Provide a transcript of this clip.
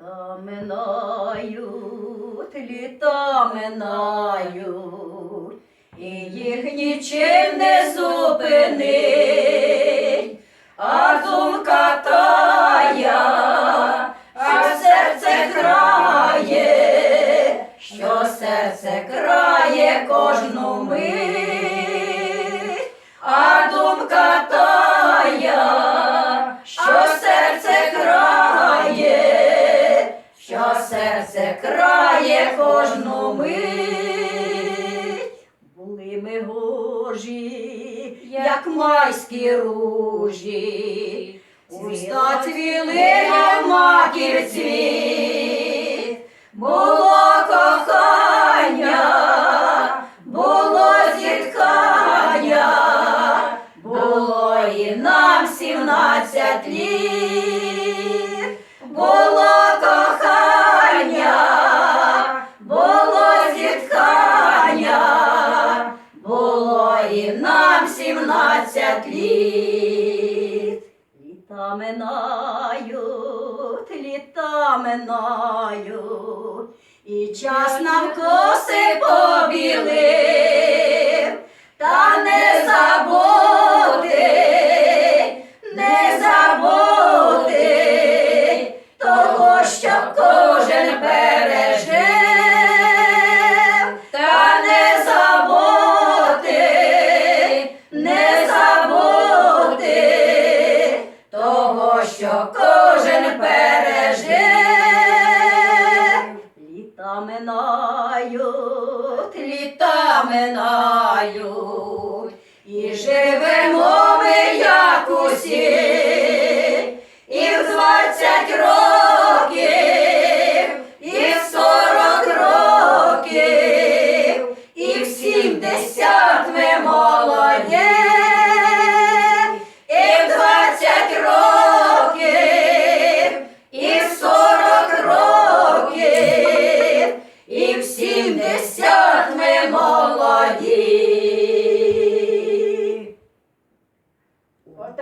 Літа минають, літа минають, і їх нічим не зупинить, а думка тая, а серце крає, що серце крає кожну серце крає кожну мить. Були ми гожі, як майські ружі, уста цвіли, було кохання, було зіткання, було і нам сімнадцять літ, нам сімнадцять літ. Літа минають, літа минають, і час нам коси побілив, літа минають, і живемо ми як усі, і в двадцять років,